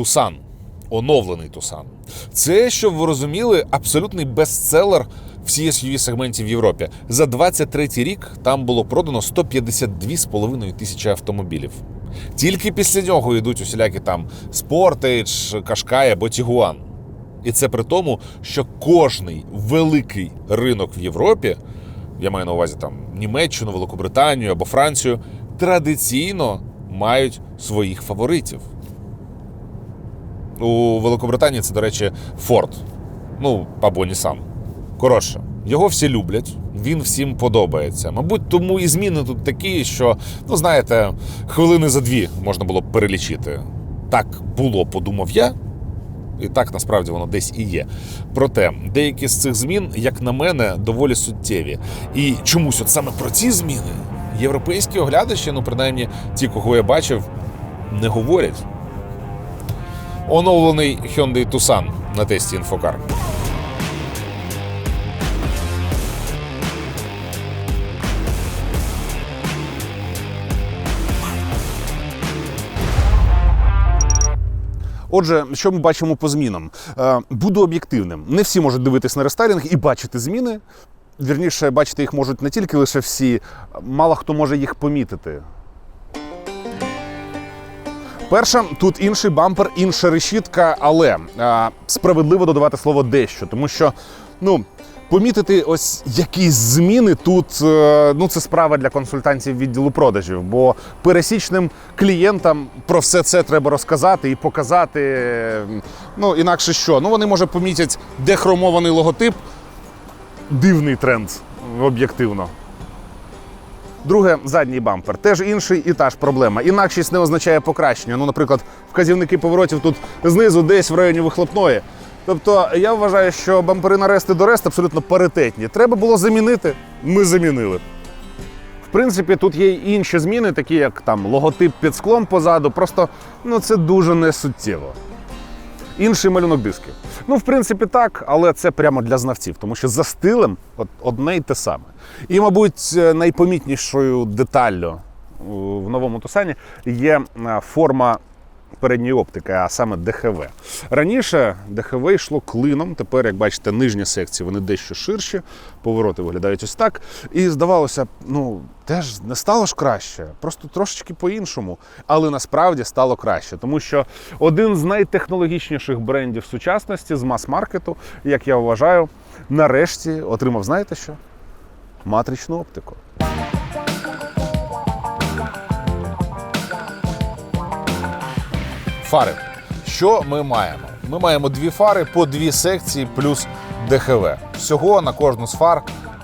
Тусан. Оновлений Тусан. Це, щоб ви розуміли, абсолютний бестселер всі SUV сегментів в Європі. За 23 рік там було продано 152,5 тисячі автомобілів. Тільки після нього йдуть усілякі там Sportage, Qashqai або Tiguan. І це при тому, що кожний великий ринок в Європі, я маю на увазі там Німеччину, Великобританію або Францію, традиційно мають своїх фаворитів. У Великобританії це, до речі, Ford. Ну, або Nissan. Коротше, його всі люблять, він всім подобається. Мабуть, тому і зміни тут такі, що, ну знаєте, хвилини за дві можна було б перелічити. Так було, подумав я, і так насправді воно десь і є. Проте деякі з цих змін, як на мене, доволі суттєві. І чомусь, от саме про ці зміни, європейські оглядачі, ну принаймні ті, кого я бачив, не говорять. Оновлений Hyundai Tucson на тесті Інфокар. Отже, що ми бачимо по змінам? Е, Буду об'єктивним. Не всі можуть дивитись на рестайлінг і бачити зміни. Вірніше, бачити їх можуть не тільки лише всі, мало хто може їх помітити. Перша, тут інший бампер, інша решітка, але е, справедливо додавати слово дещо, тому що ну, помітити ось якісь зміни тут е, ну, це справа для консультантів відділу продажів, бо пересічним клієнтам про все це треба розказати і показати. Ну, інакше що? Ну, вони може помітять дехромований логотип. Дивний тренд об'єктивно. Друге, задній бампер. Теж інший і та ж проблема. Інакшість не означає покращення. Ну, наприклад, вказівники поворотів тут знизу, десь в районі вихлопної. Тобто я вважаю, що бампери на рест і до рест абсолютно паритетні. Треба було замінити. Ми замінили. В принципі, тут є й інші зміни, такі як там логотип під склом позаду. Просто ну це дуже несуттєво. Інший малюнок дисків. Ну, в принципі, так, але це прямо для знавців, тому що за стилем от, одне й те саме. І, мабуть, е, найпомітнішою деталлю в новому Тусані є е, форма передньої оптики, а саме ДХВ. Раніше ДХВ йшло клином. Тепер, як бачите, нижні секції вони дещо ширші, повороти виглядають ось так. І здавалося, ну теж не стало ж краще, просто трошечки по-іншому. Але насправді стало краще, тому що один з найтехнологічніших брендів сучасності з мас-маркету, як я вважаю, нарешті отримав, знаєте що? Матричну оптику. Фари. Що ми маємо? Ми маємо дві фари по дві секції плюс ДХВ. Всього на кожну з фар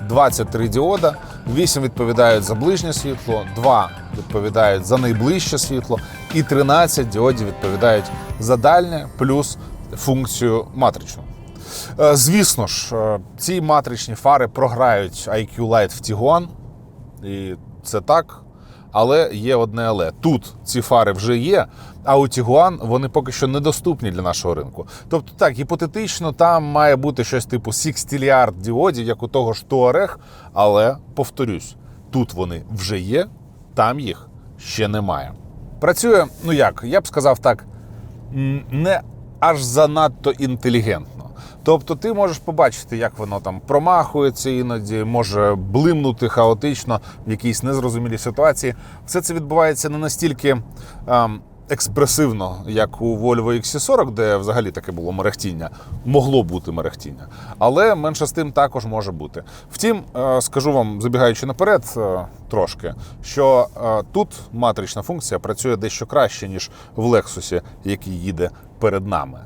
23 діода, 8 відповідають за ближнє світло, 2 відповідають за найближче світло, і 13 діодів відповідають за дальнє плюс функцію матричну. Е, Звісно ж, е, ці матричні фари програють IQ Light в Tiguan, і це так. Але є одне але. Тут ці фари вже є, а у Тігуан вони поки що недоступні для нашого ринку. Тобто, так, гіпотетично, там має бути щось типу сікстільярд діодів, як у того ж Туарег, але повторюсь, тут вони вже є, там їх ще немає. Працює, ну як, я б сказав так, не аж занадто інтелігентно. Тобто ти можеш побачити, як воно там промахується іноді, може блимнути хаотично в якійсь незрозумілій ситуації. Все це відбувається не настільки ем, експресивно, як у Volvo XC40, де взагалі таке було мерехтіння, могло бути мерехтіння. Але менше з тим також може бути. Втім, е, скажу вам, забігаючи наперед е, трошки, що е, тут матрична функція працює дещо краще, ніж в Lexus, який їде перед нами.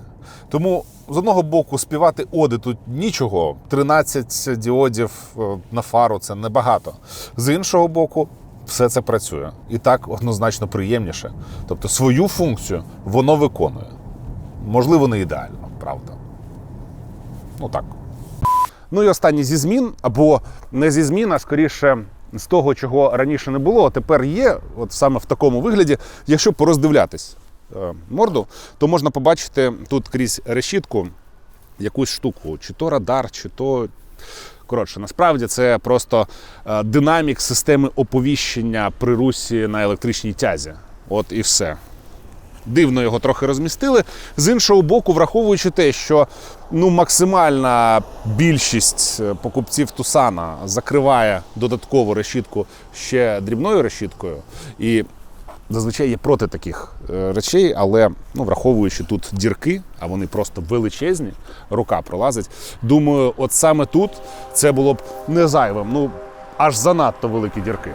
Тому з одного боку співати оди тут нічого, 13 діодів е, на фару це небагато. З іншого боку, все це працює і так однозначно приємніше. Тобто свою функцію воно виконує. Можливо, не ідеально, правда. Ну так. Ну і останнє зі змін, або не зі змін, а скоріше з того, чого раніше не було, а тепер є, от саме в такому вигляді. Якщо пороздивлятись морду, то можна побачити тут крізь решітку якусь штуку, чи то радар, чи то. Коротше, насправді це просто е, динамік системи оповіщення при русі на електричній тязі. От і все. дивно його трохи розмістили. З іншого боку, враховуючи те, що ну, максимальна більшість е, покупців Тусана закриває додаткову решітку ще дрібною решіткою. І зазвичай є проти таких е, речей, але ну, враховуючи тут дірки, а вони просто величезні, рука пролазить. Думаю, от саме тут це було б не зайвим. Ну, аж занадто великі дірки.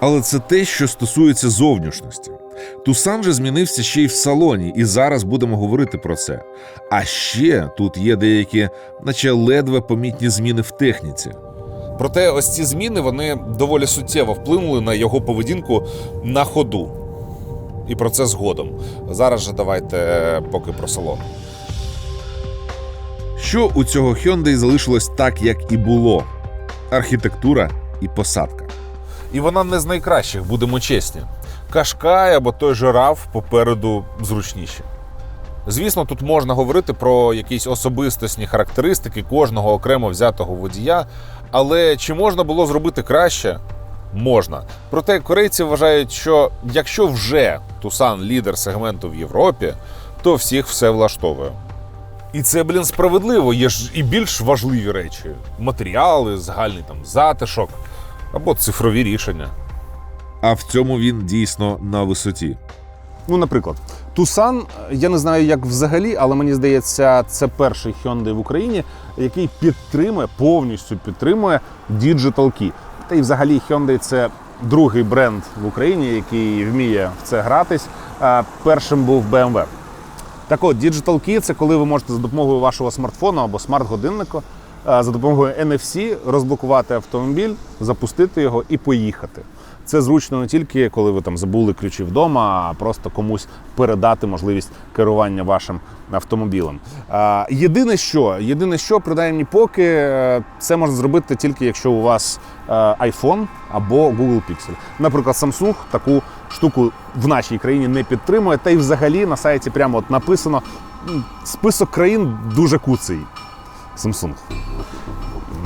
Але це те, що стосується зовнішності. Тусан же змінився ще й в салоні, і зараз будемо говорити про це. А ще тут є деякі, наче ледве помітні зміни в техніці. Проте ось ці зміни вони доволі суттєво вплинули на його поведінку на ходу. І про це згодом. Зараз же давайте е, поки про салон. Що у цього Hyundai залишилось так, як і було: архітектура і посадка. І вона не з найкращих, будемо чесні. Кашкай або той же RAV попереду зручніші. Звісно, тут можна говорити про якісь особистісні характеристики кожного окремо взятого водія, але чи можна було зробити краще? Можна. Проте корейці вважають, що якщо вже Тусан лідер сегменту в Європі, то всіх все влаштовує. І це, блін, справедливо. Є ж і більш важливі речі: матеріали, загальний там затишок або цифрові рішення. А в цьому він дійсно на висоті. Ну, наприклад, Тусан, я не знаю, як взагалі, але мені здається, це перший Hyundai в Україні, який підтримує, повністю підтримує Digital Key. Та й взагалі Hyundai це другий бренд в Україні, який вміє в це гратись. Першим був BMW. Так от, Digital Key – це коли ви можете за допомогою вашого смартфону або смарт-годинника за допомогою NFC розблокувати автомобіль, запустити його і поїхати. Це зручно не тільки коли ви там забули ключі вдома, а просто комусь передати можливість керування вашим автомобілем. Єдине, що єдине, що принаймні поки е, це можна зробити тільки якщо у вас е, iPhone або Google Pixel. Наприклад, Samsung таку штуку в нашій країні не підтримує, та й взагалі на сайті прямо от написано список країн дуже куций. Samsung.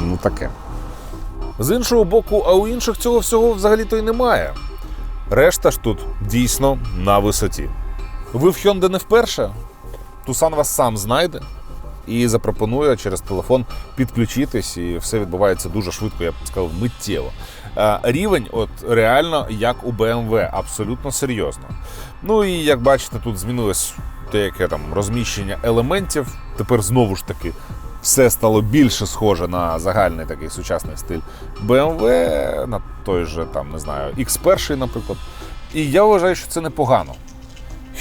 Ну таке. З іншого боку, а у інших цього всього взагалі-то й немає. Решта ж тут дійсно на висоті. Ви в Hyundai не вперше. Тусан вас сам знайде і запропонує через телефон підключитись, і все відбувається дуже швидко, я б сказав, миттєво. Рівень, от реально, як у BMW, абсолютно серйозно. Ну і як бачите, тут змінилось деяке там розміщення елементів. Тепер знову ж таки все стало більше схоже на загальний такий сучасний стиль BMW, на той же там, не знаю, X1, наприклад. І я вважаю, що це непогано.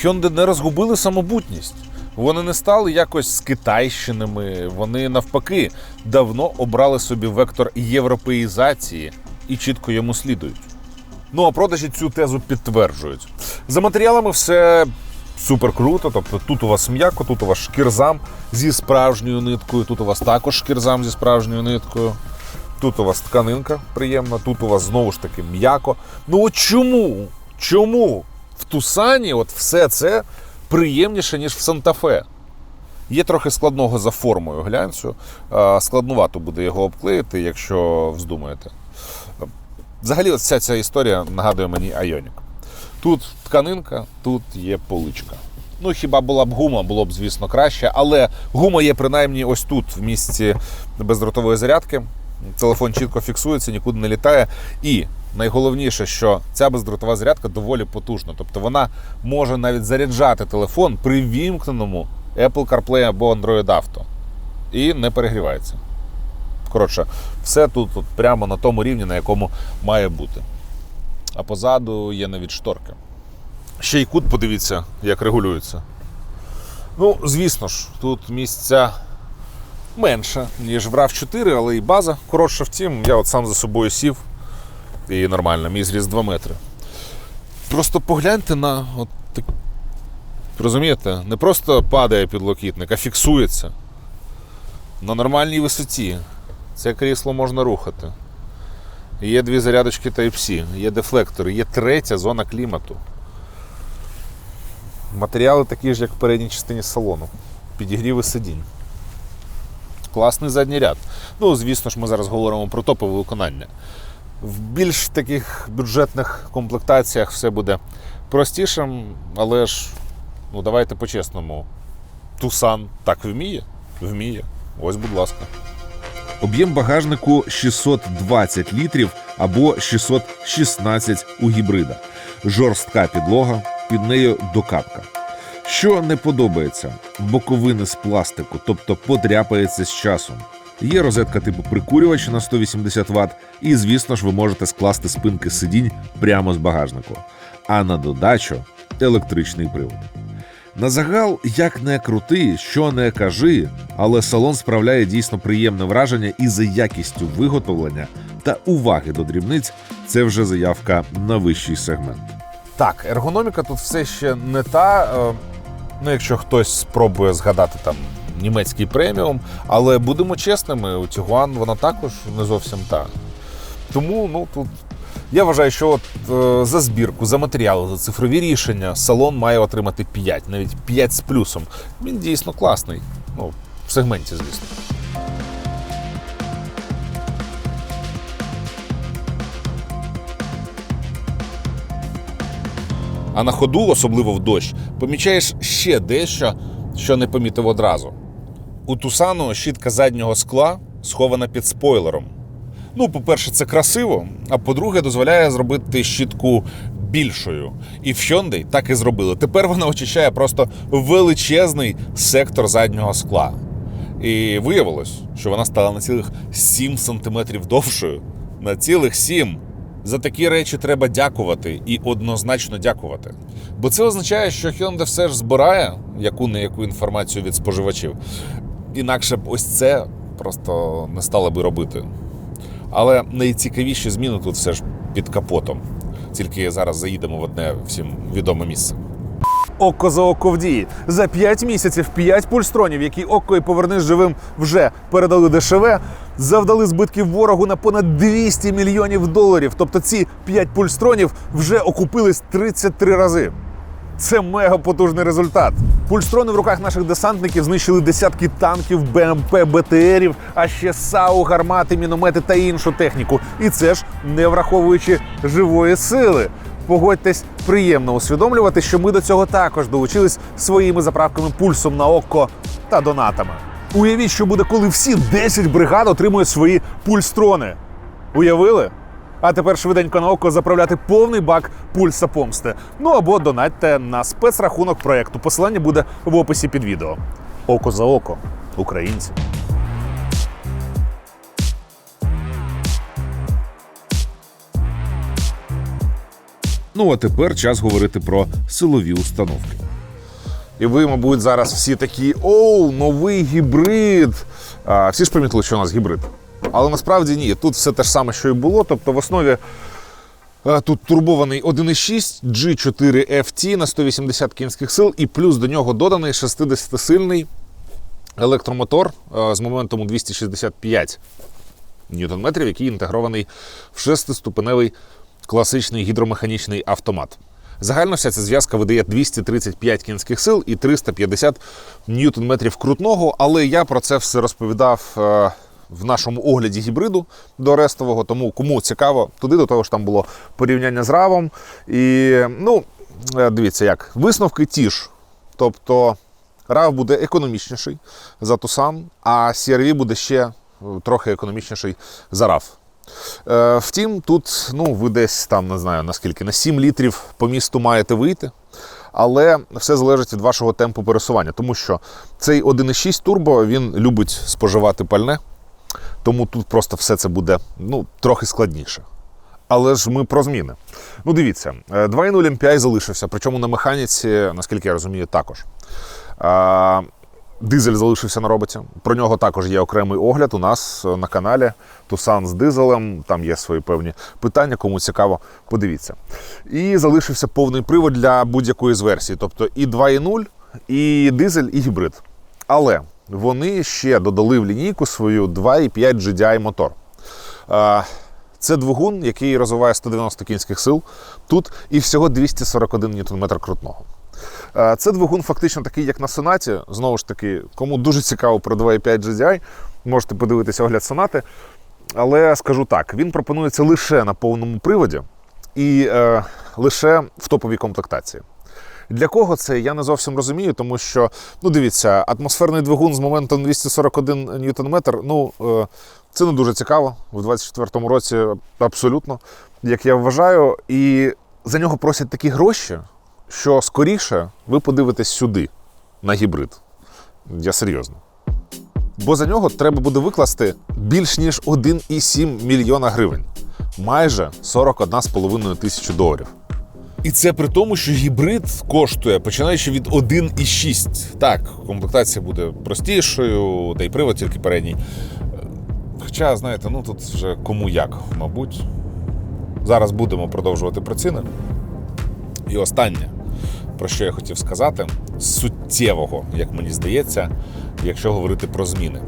Hyundai не розгубили самобутність. Вони не стали якось з китайщинами. Вони навпаки давно обрали собі вектор європеїзації і чітко йому слідують. Ну а продажі цю тезу підтверджують. За матеріалами все супер круто. Тобто тут у вас м'яко, тут у вас шкірзам зі справжньою ниткою, тут у вас також шкірзам зі справжньою ниткою. Тут у вас тканинка приємна, тут у вас знову ж таки м'яко. Ну от чому? Чому в Тусані от все це приємніше, ніж в Санта-Фе? Є трохи складного за формою глянцю. Складнувато буде його обклеїти, якщо вздумаєте. Взагалі, вся ця історія нагадує мені Айонік. Тут тканинка, тут є поличка. Ну, хіба була б гума, було б, звісно, краще, але гума є принаймні ось тут, в місці бездротової зарядки. Телефон чітко фіксується, нікуди не літає. І найголовніше, що ця бездротова зарядка доволі потужна. Тобто вона може навіть заряджати телефон при вімкненому Apple CarPlay або Android Auto. І не перегрівається. Коротше, все тут, тут прямо на тому рівні, на якому має бути. А позаду є навіть шторки. Ще й кут, подивіться, як регулюється. Ну, звісно ж, тут місця менше, ніж в rav 4 але і база коротша. Втім, я от сам за собою сів і нормально, мій зріст 2 метри. Просто погляньте на от так. Розумієте, не просто падає підлокітник, а фіксується на нормальній висоті. Це крісло можна рухати. Є дві зарядочки Type-C, є дефлектори, є третя зона клімату. Матеріали такі ж, як в передній частині салону. Підігріви сидінь. Класний задній ряд. Ну, звісно ж, ми зараз говоримо про топове виконання. В більш таких бюджетних комплектаціях все буде простішим, але ж, ну давайте по-чесному. Тусан так вміє? Вміє. Ось, будь ласка. Об'єм багажнику 620 літрів або 616 у гібрида. Жорстка підлога, під нею докапка. Що не подобається, боковини з пластику, тобто подряпається з часом. Є розетка типу прикурювач на 180 Вт, і, звісно ж, ви можете скласти спинки сидінь прямо з багажнику. А на додачу електричний привод. На загал, як не крути, що не кажи, але салон справляє дійсно приємне враження і за якістю виготовлення та уваги до дрібниць це вже заявка на вищий сегмент. Так, ергономіка тут все ще не та. е, Ну, якщо хтось спробує згадати там німецький преміум, але будемо чесними, у Тігуан вона також не зовсім та. Тому ну тут я вважаю, що от е, за збірку, за матеріали, за цифрові рішення салон має отримати 5, навіть 5 з плюсом. Він дійсно класний. Ну, в сегменті, звісно. А на ходу, особливо в дощ, помічаєш ще дещо, що не помітив одразу. У Тусану щітка заднього скла схована під спойлером. Ну, по-перше, це красиво, а по-друге, дозволяє зробити щітку більшою. І в Hyundai так і зробили. Тепер вона очищає просто величезний сектор заднього скла. І виявилось, що вона стала на цілих 7 сантиметрів довшою. На цілих 7. За такі речі треба дякувати і однозначно дякувати. Бо це означає, що Hyundai все ж збирає яку не яку інформацію від споживачів. Інакше б ось це просто не стало би робити. Але найцікавіші зміни тут все ж під капотом. Тільки зараз заїдемо в одне всім відоме місце. Око за око в дії. За 5 місяців 5 пульстронів, які око і повернись живим вже передали ДШВ, завдали збитків ворогу на понад 200 мільйонів доларів. Тобто ці 5 пульстронів вже окупились 33 рази. Це мега потужний результат. Пульстрони в руках наших десантників знищили десятки танків, БМП, БТРів, а ще САУ, гармати, міномети та іншу техніку. І це ж не враховуючи живої сили. Погодьтесь, приємно усвідомлювати, що ми до цього також долучились своїми заправками пульсом на око та донатами. Уявіть, що буде, коли всі 10 бригад отримують свої пульстрони. Уявили? А тепер швиденько на око заправляти повний бак пульса помсти. Ну або донатьте на спецрахунок проекту. Посилання буде в описі під відео. Око за око, українці. Ну а тепер час говорити про силові установки. І ви, мабуть, зараз всі такі: оу, новий гібрид. А, всі ж помітили, що у нас гібрид. Але насправді ні. Тут все те ж саме, що і було. Тобто в основі е, тут турбований 1.6 G4 FT на 180 кінських сил, і плюс до нього доданий 60-сильний електромотор е, з моментом 265 ньютон-метрів, який інтегрований в шестиступеневий класичний гідромеханічний автомат. Загально вся ця зв'язка видає 235 кінських сил і 350 ньютон-метрів крутного, але я про це все розповідав е, в нашому огляді гібриду до рестового. Тому кому цікаво, туди до того ж там було порівняння з равом. І ну, е, дивіться, як висновки ті ж. Тобто RAV буде економічніший за Tucson, а CRV буде ще е, трохи економічніший за RAV. Е, втім, тут ну, ви десь там не знаю наскільки на 7 літрів по місту маєте вийти. Але все залежить від вашого темпу пересування, тому що цей 1.6 турбо він любить споживати пальне, тому тут просто все це буде ну, трохи складніше. Але ж ми про зміни. Ну, дивіться, е, 2.0 MPI залишився, причому на механіці, наскільки я розумію, також. Дизель залишився на роботі. Про нього також є окремий огляд у нас е, на каналі. Тусан з дизелем. Там є свої певні питання, кому цікаво, подивіться. І залишився повний привод для будь-якої з версій, тобто і 2.0, і дизель, і гібрид. Але вони ще додали в лінійку свою 2.5 GDI мотор. Це двигун, який розвиває 190 кінських сил тут і всього 241 Нм крутного. Це двигун фактично такий, як на Сонаті. Знову ж таки, кому дуже цікаво про 2.5 GDI, можете подивитися огляд Сонати. Але скажу так, він пропонується лише на повному приводі. і е, лише в топовій комплектації. Для кого це я не зовсім розумію, тому що ну дивіться, атмосферний двигун з моментом 241 ньютон-метр, ну е, це не дуже цікаво в 24-му році, абсолютно, як я вважаю. І за нього просять такі гроші, що скоріше ви подивитесь сюди, на гібрид. Я серйозно. Бо за нього треба буде викласти більш ніж 1,7 мільйона гривень, майже 41,5 тисячі доларів. І це при тому, що гібрид коштує починаючи від 1,6. Так, комплектація буде простішою, та й привод тільки передній. Хоча, знаєте, ну тут вже кому як, мабуть. Зараз будемо продовжувати про ціни. І останнє, про що я хотів сказати, суттєвого, як мені здається, якщо говорити про зміни.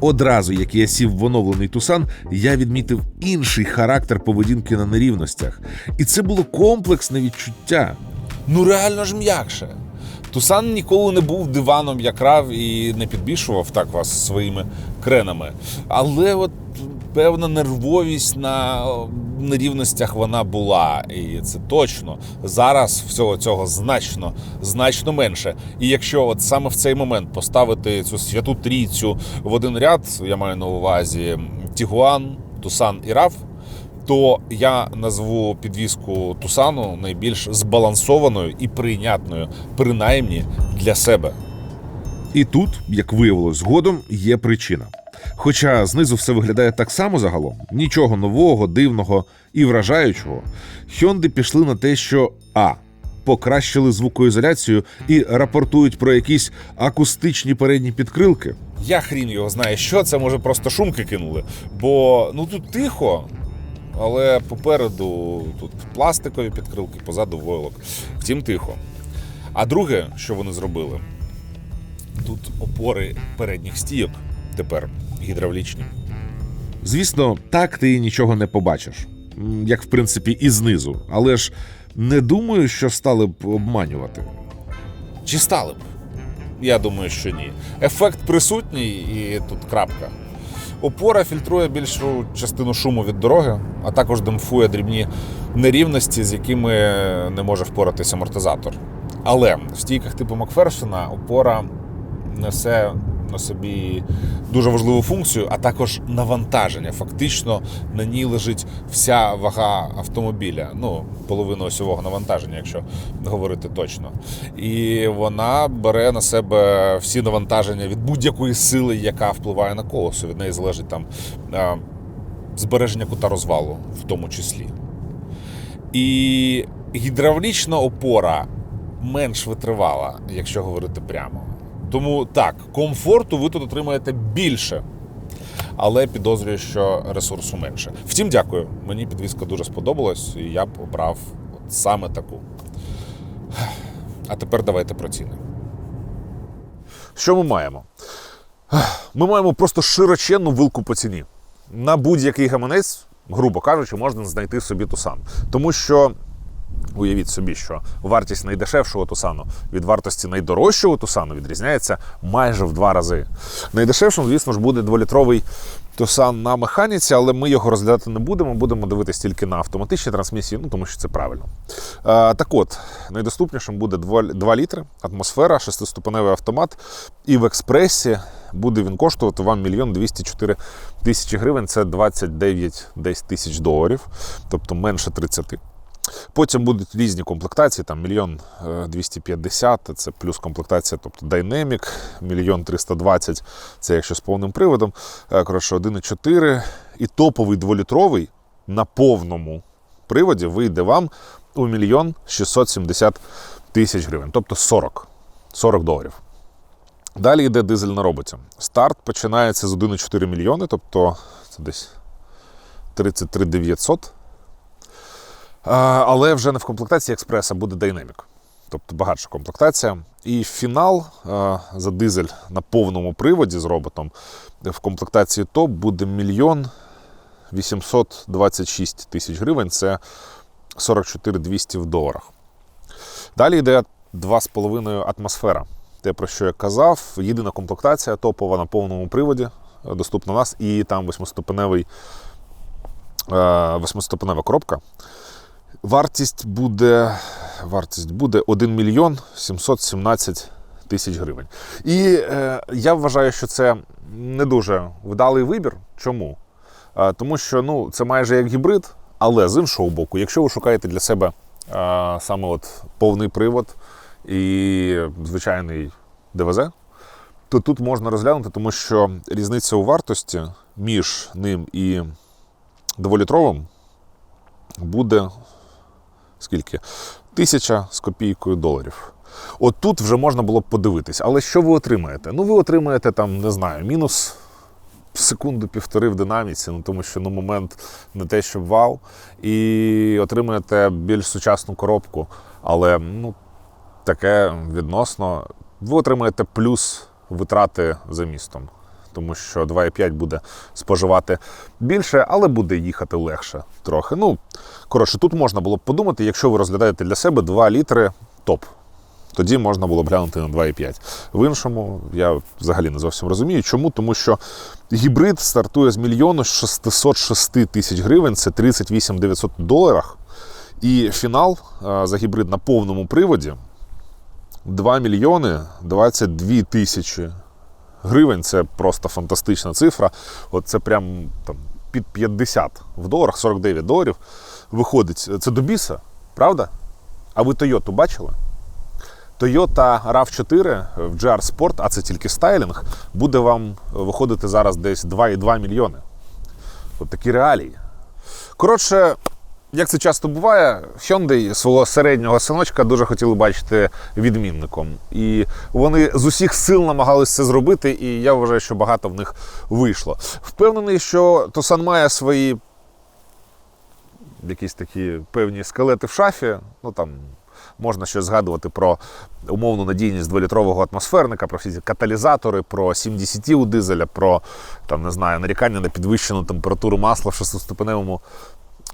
Одразу, як я сів в оновлений Тусан, я відмітив інший характер поведінки на нерівностях. І це було комплексне відчуття. Ну реально ж м'якше. Тусан ніколи не був диваном якрав і не підбішував так вас своїми кренами. Але от певна нервовість на нерівностях вона була. І це точно. Зараз всього цього значно, значно менше. І якщо от саме в цей момент поставити цю святу трійцю в один ряд, я маю на увазі Тігуан, Тусан і Раф, то я назву підвіску Тусану найбільш збалансованою і прийнятною, принаймні для себе. І тут, як виявилось згодом, є причина. Хоча знизу все виглядає так само загалом, нічого нового, дивного і вражаючого, Hyundai пішли на те, що А. Покращили звукоізоляцію і рапортують про якісь акустичні передні підкрилки. Я хрін його знає, що це може просто шумки кинули. Бо ну тут тихо, але попереду тут пластикові підкрилки, позаду войлок. Втім, тихо. А друге, що вони зробили, тут опори передніх стійок тепер гідравлічні. Звісно, так ти нічого не побачиш, як в принципі і знизу, але ж не думаю, що стали б обманювати. Чи стали б? Я думаю, що ні. Ефект присутній і тут крапка. Опора фільтрує більшу частину шуму від дороги, а також демпфує дрібні нерівності, з якими не може впоратися амортизатор. Але в стійках типу Макферсона опора несе на собі дуже важливу функцію, а також навантаження. Фактично на ній лежить вся вага автомобіля. Ну, половина осьового навантаження, якщо говорити точно. І вона бере на себе всі навантаження від будь-якої сили, яка впливає на колесо. Від неї залежить там е, збереження кута розвалу, в тому числі. І гідравлічна опора менш витривала, якщо говорити прямо. Тому так, комфорту ви тут отримаєте більше, але підозрюю, що ресурсу менше. Втім, дякую. Мені підвізка дуже сподобалась, і я б обрав от саме таку. А тепер давайте про ціни. Що ми маємо? Ми маємо просто широченну вилку по ціні. На будь-який гаманець, грубо кажучи, можна знайти собі тусан. Тому що. Уявіть собі, що вартість найдешевшого тусану від вартості найдорожчого тусану відрізняється майже в два рази. Найдешевшим, звісно ж, буде дволітровий тусан на механіці, але ми його розглядати не будемо. Будемо дивитись тільки на автоматичній трансмісії, ну тому що це правильно. Е, так от, найдоступнішим буде 2, 2 літри, атмосфера, шестиступеневий автомат. І в експресі буде він коштувати вам мільйон 204 тисячі гривень. Це 29 десь тисяч доларів, тобто менше 30. Потім будуть різні комплектації, там мільйон е, 250, це плюс комплектація, тобто Dynamic, мільйон 320, це якщо з повним приводом. Е, Коротше, 1,4 і топовий дволітровий на повному приводі вийде вам у мільйон 670 тисяч гривень, тобто 40, 40 доларів. Далі йде дизель на роботі. Старт починається з 1,4 мільйони, тобто це десь 33 900. Але вже не в комплектації експреса буде Dynamic. Тобто багатша комплектація. І фінал за дизель на повному приводі з роботом в комплектації топ буде мільйон 826 тисяч гривень. Це 44 200 в доларах. Далі йде 2,5 атмосфера. Те, про що я казав, єдина комплектація топова на повному приводі, е, доступна у нас, і там восьмиступеневий, е, восьмиступенева коробка. Вартість буде, вартість буде 1 мільйон 717 тисяч гривень. І е, я вважаю, що це не дуже вдалий вибір. Чому? Е, тому що ну, це майже як гібрид, але з іншого боку, якщо ви шукаєте для себе е, саме от повний привод і звичайний ДВЗ, то тут можна розглянути, тому що різниця у вартості між ним і дволітровим буде скільки? Тисяча з копійкою доларів. От тут вже можна було б подивитись. Але що ви отримаєте? Ну, ви отримаєте там, не знаю, мінус секунду-півтори в динаміці, ну тому що ну, момент не те, щоб вау. І отримаєте більш сучасну коробку. Але ну, таке відносно. Ви отримаєте плюс витрати за містом. Тому що 2,5 буде споживати більше, але буде їхати легше трохи. Ну, коротше, тут можна було б подумати, якщо ви розглядаєте для себе 2 літри топ. Тоді можна було б глянути на 2,5. В іншому я взагалі не зовсім розумію. Чому? Тому що гібрид стартує з мільйону 606 тисяч гривень, це 38 900 доларах. І фінал за гібрид на повному приводі 2 мільйони 22 тисячі гривень. Це просто фантастична цифра. От це прям там під 50 в доларах, 49 доларів виходить. Це до біса, правда? А ви Toyota бачили? Toyota RAV4 в GR Sport, а це тільки стайлінг, буде вам виходити зараз десь 2,2 мільйони. От такі реалії. Коротше, як це часто буває, Hyundai свого середнього синочка дуже хотіли бачити відмінником. І вони з усіх сил намагалися це зробити, і я вважаю, що багато в них вийшло. Впевнений, що Тусан має свої якісь такі певні скелети в шафі. Ну там можна ще згадувати про умовну надійність 2-літрового атмосферника, про всі ці каталізатори, про 70 у дизеля, про там, не знаю, нарікання на підвищену температуру масла в шестиступеневому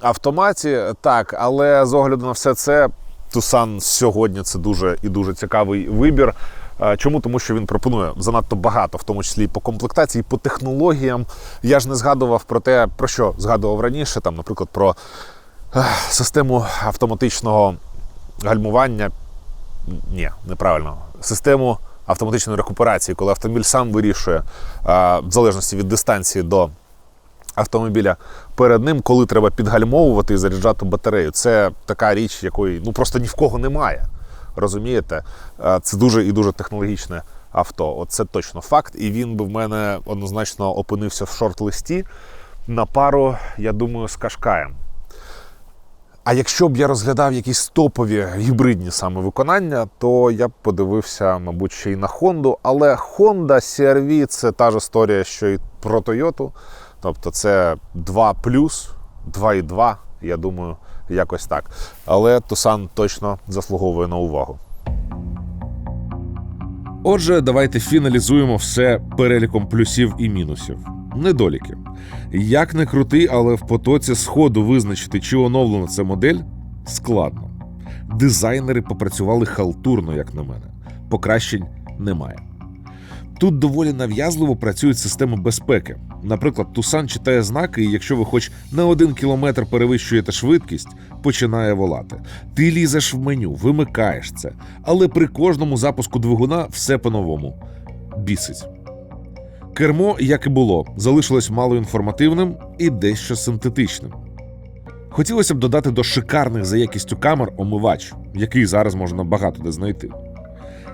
автоматі. Так, але з огляду на все це, Тусан сьогодні це дуже і дуже цікавий вибір. Чому? Тому що він пропонує занадто багато, в тому числі і по комплектації, і по технологіям. Я ж не згадував про те, про що згадував раніше, там, наприклад, про систему автоматичного гальмування. Ні, неправильно. Систему автоматичної рекуперації, коли автомобіль сам вирішує, в залежності від дистанції до автомобіля перед ним, коли треба підгальмовувати і заряджати батарею. Це така річ, якої ну просто ні в кого немає. Розумієте? Це дуже і дуже технологічне авто. От це точно факт. І він би в мене однозначно опинився в шорт-листі на пару, я думаю, з Кашкаєм. А якщо б я розглядав якісь топові гібридні саме виконання, то я б подивився, мабуть, ще й на Honda. Але Honda CR-V – це та ж історія, що і про Toyota. Тобто це 2 плюс, 2,2, я думаю, якось так. Але Tucson точно заслуговує на увагу. Отже, давайте фіналізуємо все переліком плюсів і мінусів. Недоліки. Як не крути, але в потоці сходу визначити, чи оновлена це модель, складно. Дизайнери попрацювали халтурно, як на мене. Покращень немає. Тут доволі нав'язливо працюють системи безпеки. Наприклад, Тусан читає знаки, і якщо ви хоч на один кілометр перевищуєте швидкість, починає волати. Ти лізеш в меню, вимикаєш це, але при кожному запуску двигуна все по-новому. Бісить. Кермо, як і було, залишилось малоінформативним і дещо синтетичним. Хотілося б додати до шикарних за якістю камер омивач, який зараз можна багато де знайти.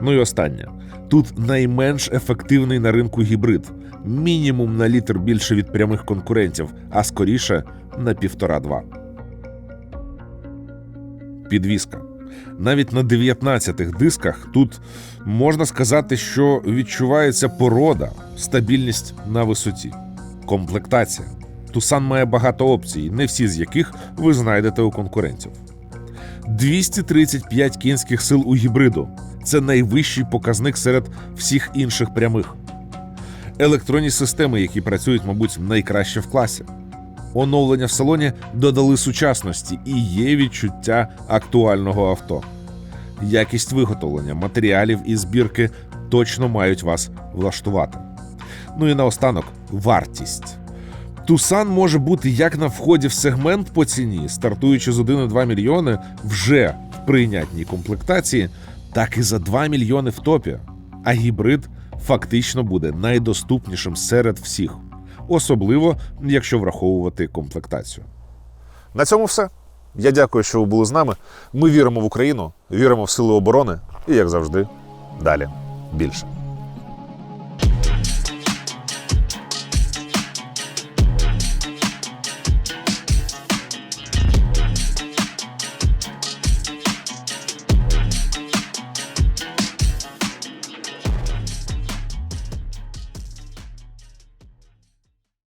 Ну і останнє. Тут найменш ефективний на ринку гібрид, мінімум на літр більше від прямих конкурентів, а скоріше на півтора-два. Підвізка. Навіть на 19-х дисках тут можна сказати, що відчувається порода, стабільність на висоті, комплектація. Тусан має багато опцій, не всі з яких ви знайдете у конкурентів. 235 кінських сил у гібриду це найвищий показник серед всіх інших прямих. Електронні системи, які працюють, мабуть, найкраще в класі. Оновлення в салоні додали сучасності і є відчуття актуального авто. Якість виготовлення матеріалів і збірки точно мають вас влаштувати. Ну і наостанок вартість. Тусан може бути як на вході в сегмент по ціні, стартуючи з 1,2 мільйони вже в прийнятній комплектації, так і за 2 мільйони в топі. А гібрид фактично буде найдоступнішим серед всіх, особливо якщо враховувати комплектацію. На цьому все. Я дякую, що ви були з нами. Ми віримо в Україну, віримо в сили оборони і, як завжди, далі більше.